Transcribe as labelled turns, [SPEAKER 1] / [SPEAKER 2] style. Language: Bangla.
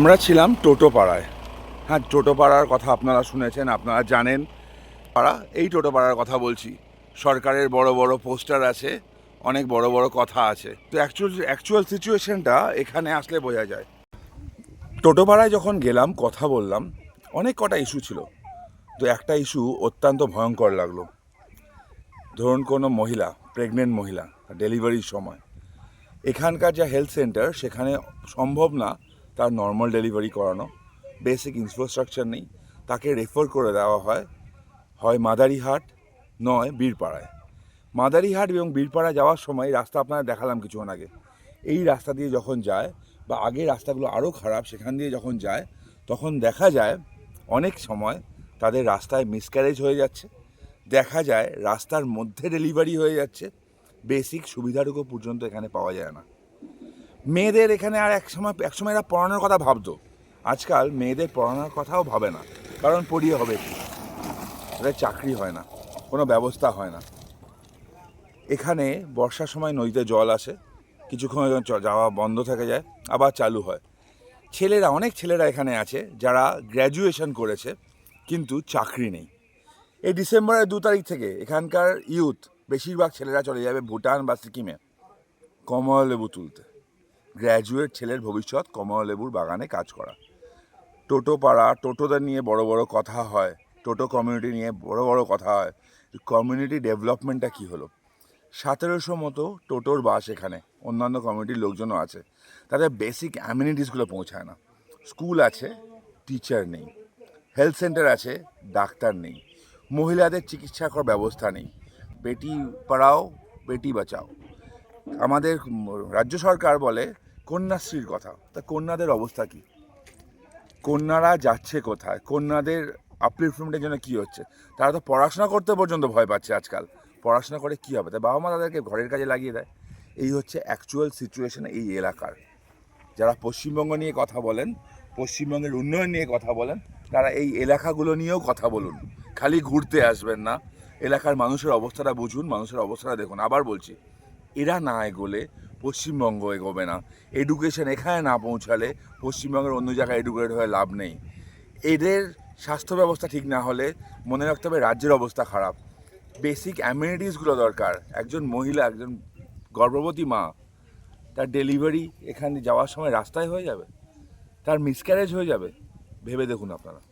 [SPEAKER 1] আমরা ছিলাম টোটো পাড়ায় হ্যাঁ টোটো পাড়ার কথা আপনারা শুনেছেন, আপনারা জানেন। পাড়া, এই টোটো পাড়ার কথা বলছি। সরকারের বড় বড় পোস্টার আছে, অনেক বড় বড় কথা আছে। তো অ্যাকচুয়াল অ্যাকচুয়াল সিচুয়েশনটা এখানে আসলে বোঝা যায়। টোটো পাড়ায় যখন গেলাম, কথা বললাম, অনেক কটা ইস্যু ছিল। তো একটা ইস্যু অত্যন্ত ভয়ঙ্কর লাগল। ধরুন কোনো মহিলা প্রেগনেন্ট মহিলা ডেলিভারির সময়। এখানকার যা হেলথ সেন্টার সেখানে সম্ভব না তার নর্মাল ডেলিভারি করানো। বেসিক ইনফ্রাস্ট্রাকচার নেই। তাকে রেফার করে দেওয়া হয় হয় মাদারিহাট নয়, বীরপাড়ায়। মাদারিহাট এবং বীরপাড়া যাওয়ার সময় রাস্তা আপনারা দেখালাম কিছুক্ষণ আগে। এই রাস্তা দিয়ে যখন যায় বা আগে রাস্তাগুলো আরও খারাপ, সেখান দিয়ে যখন যায়, তখন দেখা যায় অনেক সময় তাদের রাস্তায় মিসক্যারেজ হয়ে যাচ্ছে। দেখা যায় রাস্তার মধ্যে ডেলিভারি হয়ে যাচ্ছে। বেসিক সুবিধাটুকু পর্যন্ত এখানে পাওয়া যায় না। মেয়েদের এখানে আর এক সময় এক সময় এরা পড়ানোর কথা ভাবতো। আজকাল মেয়েদের পড়ানোর কথাও ভাবে না। কারণ পড়িয়ে হবে এদের চাকরি হয় না, কোনো ব্যবস্থা হয় না। এখানে বর্ষার সময় নদীতে জল আসে কিছুক্ষণ যাওয়া বন্ধ থেকে যায়, আবার চালু হয়। ছেলেরা, অনেক ছেলেরা এখানে আছে যারা গ্র্যাজুয়েশন করেছে, কিন্তু চাকরি নেই। এই ডিসেম্বরের দু তারিখ থেকে এখানকার ইউথ বেশিরভাগ ছেলেরা চলে যাবে ভুটান বা সিকিমে, কমলা লেবু তুলতে। গ্র্যাজুয়েট ছেলের ভবিষ্যৎ কমলা লেবুর বাগানে কাজ করা। টোটো পাড়া টোটোদের নিয়ে বড় বড় কথা হয়, টোটো কমিউনিটি নিয়ে বড় বড় কথা হয় কমিউনিটি ডেভেলপমেন্টটা কী হলো? সতেরোশো মতো টোটোর বাস এখানে, অন্যান্য কমিউনিটির লোকজনও আছে। তাদের বেসিক অ্যামিনিটিসগুলো পৌঁছায় না। স্কুল আছে টিচার নেই। হেলথ সেন্টার আছে, ডাক্তার নেই। মহিলাদের চিকিৎসা করার ব্যবস্থা নেই। বেটি পড়াও, বেটি বাঁচাও। আমাদের রাজ্য সরকার বলে কন্যাশ্রীর কথা। তা কন্যাদের অবস্থা কী? কন্যারা যাচ্ছে কোথায়? কন্যাদের আপলিফমেন্টের জন্য কী হচ্ছে? তারা তো পড়াশোনা করতে পর্যন্ত ভয় পাচ্ছে আজকাল। পড়াশোনা করে কী হবে? তাই বাবা মা তাদেরকে ঘরের কাজে লাগিয়ে দেয়। এই হচ্ছে অ্যাকচুয়াল সিচুয়েশন এই এলাকার। যারা পশ্চিমবঙ্গ নিয়ে কথা বলেন, পশ্চিমবঙ্গের উন্নয়ন নিয়ে কথা বলেন, তারা এই এলাকাগুলো নিয়েও কথা বলুন। খালি ঘুরতে আসবেন না। এলাকার মানুষের অবস্থাটা বুঝুন, মানুষের অবস্থাটা দেখুন। আবার বলছি, এরা না এগোলে পশ্চিমবঙ্গ এগোবে না। এডুকেশন এখানে না পৌঁছালে পশ্চিমবঙ্গের অন্য জায়গায় এডুকেটেড হয়ে লাভ নেই। এদের স্বাস্থ্য ব্যবস্থা ঠিক না হলে মনে রাখতে হবে রাজ্যের অবস্থা খারাপ। বেসিক অ্যামিনিটিসগুলো দরকার। একজন মহিলা, একজন গর্ভবতী মা, তার ডেলিভারি এখানে যাওয়ার সময় রাস্তায় হয়ে যাবে। তার মিসক্যারেজ হয়ে যাবে। ভেবে দেখুন আপনারা।